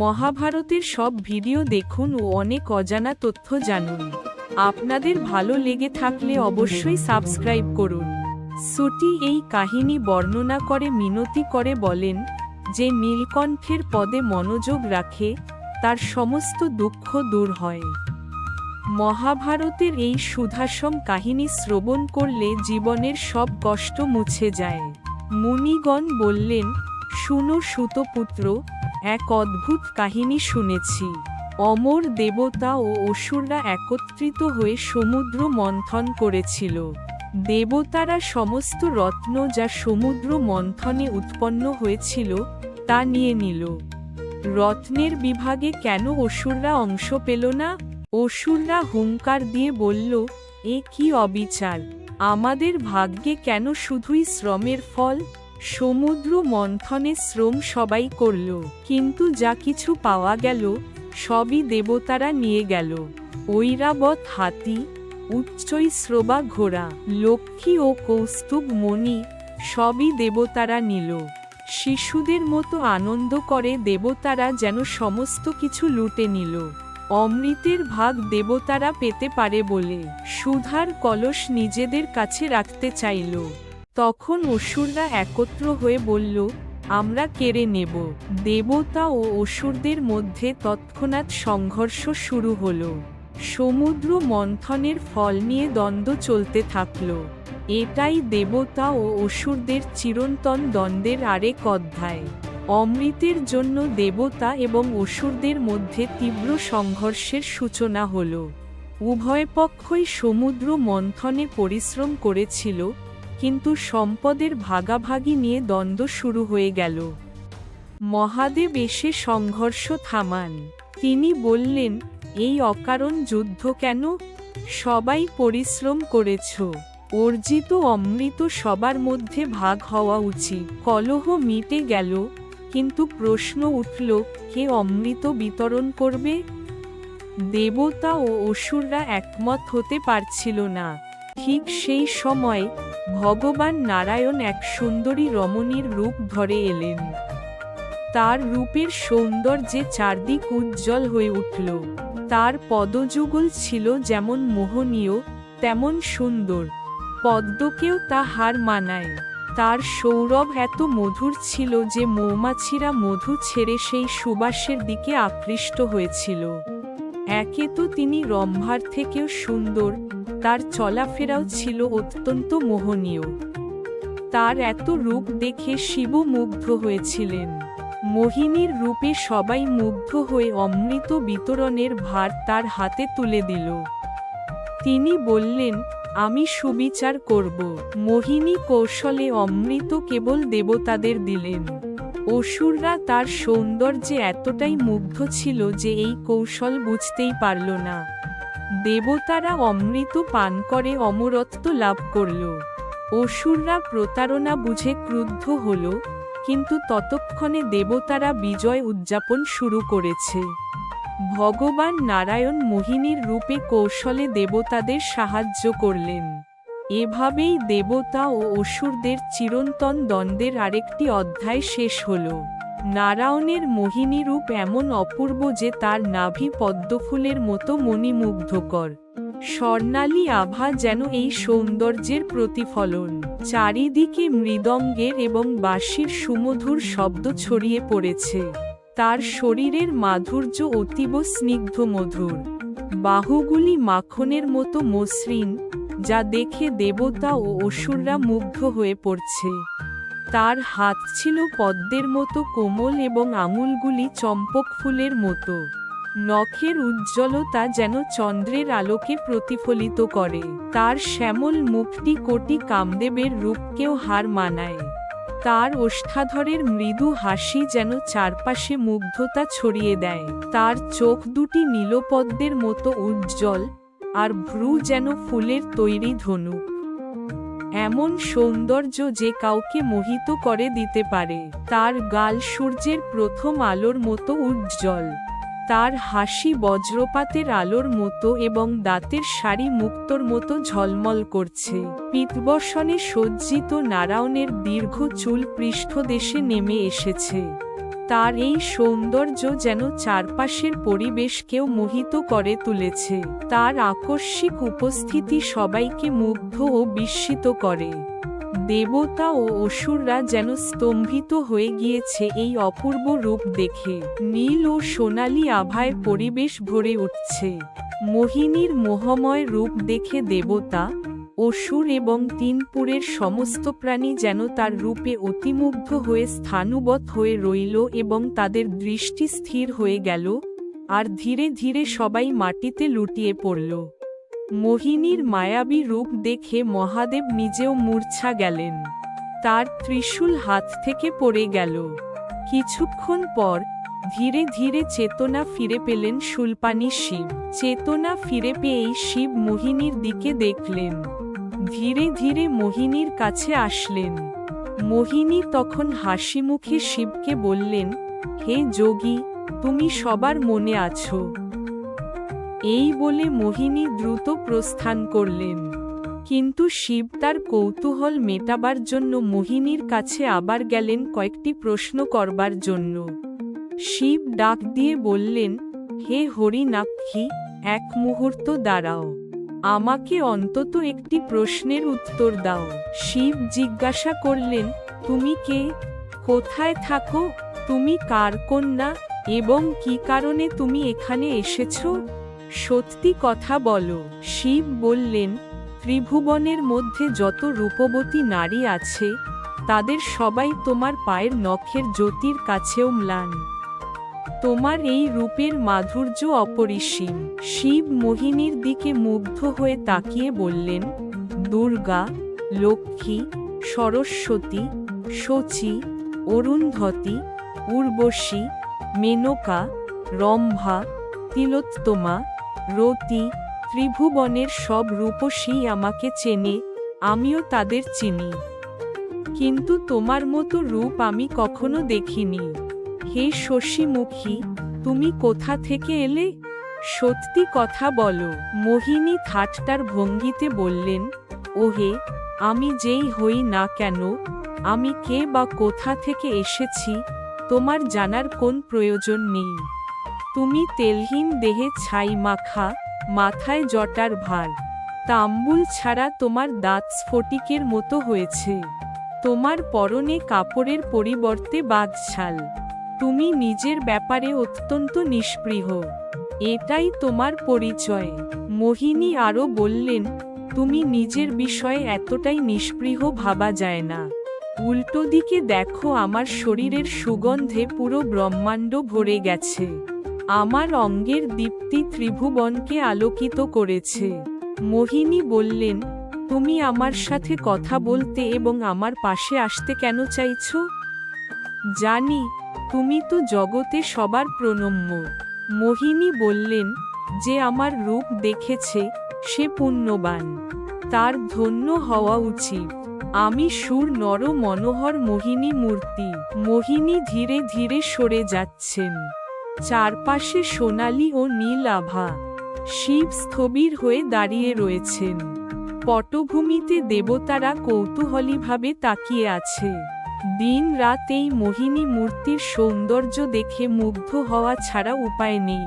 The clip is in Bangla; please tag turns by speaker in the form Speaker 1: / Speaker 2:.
Speaker 1: মহাভারতের সব ভিডিও দেখুন ও অনেক অজানা তথ্য জানুন। আপনাদের ভালো লেগে থাকলে অবশ্যই সাবস্ক্রাইব করুন। সুটি এই কাহিনী বর্ণনা করে, মিনতি করে বলেন যে, নীলকণ্ঠের পদে মনোযোগ রাখে, তার সমস্ত দুঃখ দূর হয়। মহাভারতের এই সুধাসম কাহিনী শ্রবণ করলে জীবনের সব কষ্ট মুছে যায়। মুনিগণ বললেন, শুনো সুতপুত্র এক অদ্ভুত কাহিনী শুনেছি। অমর দেবতা ও অসুররা একত্রিত হয়ে সমুদ্র মন্থন করেছিল। দেবতারা সমস্ত রত্ন যা সমুদ্র মন্থনে উৎপন্ন হয়েছিল, তা নিয়ে নিল। রত্নের বিভাগে কেন অসুররা অংশ পেল না? অসুররা হুঙ্কার দিয়ে বলল, এ কি অবিচার! আমাদের ভাগ্যে কেন শুধুই শ্রমের ফল? সমুদ্র মন্থনে শ্রম সবাই করল, কিন্তু যা কিছু পাওয়া গেল, সবই দেবতারা নিয়ে গেল। ঐরাবত হাতি উচ্চই শ্রবা ঘোড়া, লক্ষ্মী ও কৌস্তুভ মণি, সবই দেবতারা নিল। শিশুদের মতো আনন্দ করে দেবতারা যেন সমস্ত কিছু লুটে নিল। অমৃতের ভাগ দেবতারা পেতে পারে বলে সুধার কলস নিজেদের কাছে রাখতে চাইল। তখন অসুররা একত্র হয়ে বলল, আমরা কেড়ে নেব। দেবতা ও অসুরদের মধ্যে তৎক্ষণাৎ সংঘর্ষ শুরু হলো। সমুদ্র মন্থনের ফল নিয়ে দ্বন্দ্ব চলতে থাকল। এটাই দেবতা ও অসুরদের চিরন্তন দ্বন্দ্বের আরেক অধ্যায়। অমৃতের জন্য দেবতা এবং অসুরদের মধ্যে তীব্র সংঘর্ষের সূচনা হল। উভয় পক্ষই সমুদ্র মন্থনে পরিশ্রম করেছিল কিন্তু সম্পদের ভাগাভাগি নিয়ে দ্বন্দ্ব শুরু হয়ে গেল। মহাদেব এসে সংঘর্ষ থামান। তিনি বললেন, এই অকারণ যুদ্ধ কেন? সবাই পরিশ্রম করেছ। অর্জিত অমৃত সবার মধ্যে ভাগ হওয়া উচিত। কলহ মিটে গেল, কিন্তু প্রশ্ন উঠল, কে অমৃত বিতরণ করবে? দেবতা ও অসুররা একমত হতে পারছিল না। ঠিক সেই সময় ভগবান নারায়ণ এক সুন্দরী রমণীর রূপ ধরে এলেন। তার রূপের সৌন্দর্যে চারদিক উজ্জ্বল হয়ে উঠল। তার পদযুগল ছিল যেমন মোহনীয়, তেমন সুন্দর। পদ্মকেও তা হার মানায়। তার সৌরভ এত মধুর ছিল যে মৌমাছিরা মধু ছেড়ে সেই সুবাসের দিকে আকৃষ্ট হয়েছিল। একে তো তিনি রম্ভার থেকেও সুন্দর, তার চলাফেরাও ছিল অত্যন্ত মোহনীয়। তার এত রূপ দেখে শিব মুগ্ধ হয়েছিলেন। মোহিনীর রূপে সবাই মুগ্ধ হয়ে অমৃত বিতরণের ভার তার হাতে তুলে দিল। তিনি বললেন, আমি সুবিচার করব। মোহিনী কৌশলে অমৃত কেবল দেবতাদের দিলেন। অসুররা তার সৌন্দর্যে এতটাই মুগ্ধ ছিল যে এই কৌশল বুঝতেই পারল না। দেবতারা অমৃত পান করে অমরত্ব লাভ করল। অসুররা প্রতারণা বুঝে ক্রুদ্ধ হল, কিন্তু ততক্ষণে দেবতারা বিজয় উদযাপন শুরু করেছে। ভগবান নারায়ণ মোহিনীর রূপে কৌশলে দেবতাদের সাহায্য করলেন। এভাবেই দেবতা ও অসুরদের চিরন্তন দ্বন্দ্বের আরেকটি অধ্যায় শেষ হল। নারায়ণের মোহিনী রূপ এমন অপূর্ব যে তার নাভি পদ্মফুলের মতো মণিমুগ্ধকর। স্বর্ণালী আভা যেন এই সৌন্দর্যের প্রতিফলন। চারিদিকে মৃদঙ্গের এবং বাঁশির সুমধুর শব্দ ছড়িয়ে পড়েছে। তার শরীরের মাধুর্য অতীব স্নিগ্ধ মধুর। বাহুগুলি মাখনের মতো মসৃণ যা দেখে দেবতা ও অসুররা মুগ্ধ হয়ে পড়ছে। তার হাত ছিল পদ্মের মতো কোমল এবং আঙুলগুলি চম্পক ফুলের মতো। নখের উজ্জ্বলতা যেন চন্দ্রের আলোকে প্রতিফলিত করে। তার শ্যামল মুখটি কোটি কামদেবের রূপকেও হার মানায়। তার ওষ্ঠাধরের মৃদু হাসি যেন চারপাশে মুগ্ধতা ছড়িয়ে দেয়। তার চোখ দুটি নীলপদ্মের মতো উজ্জ্বল আর ভ্রু যেন ফুলের তৈরি ধনুক এমন সৌন্দর্য যে কাউকে মোহিত করে দিতে পারে। তার গাল সূর্যের প্রথম আলোর মতো উজ্জ্বল। তার হাসি বজ্রপাতের আলোর মতো এবং দাঁতের শাড়ি মুক্তর মতো ঝলমল করছে। পিতবসনে সজ্জিত নারায়ণের দীর্ঘ চুল পৃষ্ঠদেশে নেমে এসেছে। তার এই সৌন্দর্য যেন চারপাশের পরিবেশকেও মোহিত করে তুলেছে। তার আকস্মিক উপস্থিতি সবাইকে মুগ্ধ ও বিস্মিত করে। দেবতা ও অসুররা যেন স্তম্ভিত হয়ে গিয়েছে এই অপূর্ব রূপ দেখে। নীল ও সোনালি আভায় পরিবেশ ভরে উঠছে। মোহিনীর মোহময় রূপ দেখে দেবতা অসুর এবং তিনপুরের সমস্ত প্রাণী যেন তার রূপে অতিমুগ্ধ হয়ে স্থানুবৎ হয়ে রইল এবং তাদের দৃষ্টি স্থির হয়ে গেল, আর ধীরে ধীরে সবাই মাটিতে লুটিয়ে পড়ল। মোহিনীর মায়াবী রূপ দেখে মহাদেব নিজেও মূর্ছা গেলেন। তার ত্রিশূল হাত থেকে পড়ে গেল। কিছুক্ষণ পর ধীরে ধীরে চেতনা ফিরে পেলেন শুলপানি শিব। চেতনা ফিরে পেয়েই শিব মোহিনীর দিকে দেখলেন। ধীরে ধীরে মোহিনীর কাছে আসলেন। মোহিনী তখন হাসি মুখে শিবকে বললেন, হে যোগী, তুমি সবার মনে আছো। এই বলে মোহিনী দ্রুত প্রস্থান করলেন। কিন্তু শিব তার কৌতূহল মেটাবার জন্য মোহিনীর কাছে আবার গেলেন কয়েকটি প্রশ্ন করবার জন্য। শিব ডাক দিয়ে বললেন, হে হরিনাক্ষী, এক মুহূর্ত দাঁড়াও। আমাকে অন্তত একটি প্রশ্নের উত্তর দাও। শিব জিজ্ঞাসা করলেন, তুমি কে? কোথায় থাকো? তুমি কার কন্যা? এবং কি কারণে তুমি এখানে এসেছ? সত্যি কথা বলো। শিব বললেন, ত্রিভুবনের মধ্যে যত রূপবতী নারী আছে, তাদের সবাই তোমার পায়ের নখের জ্যোতির কাছেও ম্লান। তোমার এই রূপের মাধুর্য অপরিসীম। শিব মোহিনীর দিকে মুগ্ধ হয়ে তাকিয়ে বললেন, দুর্গা, লক্ষ্মী, সরস্বতী, শচী, অরুন্ধতী, উর্বশী, মেনকা, রম্ভা, তিলোত্তমা, রতি, ত্রিভুবনের সব রূপসী আমাকে চেনে, আমিও তাদের চিনি। কিন্তু তোমার মতো রূপ আমি কখনো দেখিনি। হে শশীমুখী, তুমি কোথা থেকে এলে? সত্যি কথা বলো। মোহিনী ঠাট্টার ভঙ্গিতে বললেন, ওহে, আমি যেই হই না কেন? আমি কে বা কোথা থেকে এসেছি? তোমার জানার কোন প্রয়োজন নেই। তুমি তেলহীন দেহে ছাই মাখা, মাথায় জটার ভার। তাম্বুল ছাড়া তোমার দাঁত স্ফটিকের মতো হয়েছে। তোমার পরনে কাপড়ের পরিবর্তে বাদছাল তুমি নিজের ব্যাপারে অত্যন্ত নিষ্পৃহ। এটাই তোমার পরিচয়। মোহিনী আরও বললেন, তুমি নিজের বিষয়ে এতটাই নিষ্পৃহ ভাবা যায় না। উল্টো দিকে দেখো আমার শরীরের সুগন্ধে পুরো ব্রহ্মাণ্ড ভরে গেছে। আমার অঙ্গের দীপ্তি ত্রিভুবনকে আলোকিত করেছে। মোহিনী বললেন, তুমি আমার সাথে কথা বলতে এবং আমার পাশে আসতে কেন চাইছ? জানি তুমি তো জগতে সবার প্রণম্য। মোহিনী বললেন, যে আমার রূপ দেখেছে, সে পুণ্যবান। তার ধন্য হওয়া উচিত। আমি সুর নর মনোহর মোহিনী মূর্তি। মোহিনী ধীরে ধীরে সরে যাচ্ছেন। চারপাশে সোনালি ও নীল আভা। শিব স্থবির হয়ে দাঁড়িয়ে রয়েছেন। পটভূমিতে দেবতারা কৌতূহলীভাবে তাকিয়ে আছে। দিন রাত এই মোহিনী মূর্তির সৌন্দর্য দেখে মুগ্ধ হওয়া ছাড়া উপায় নেই।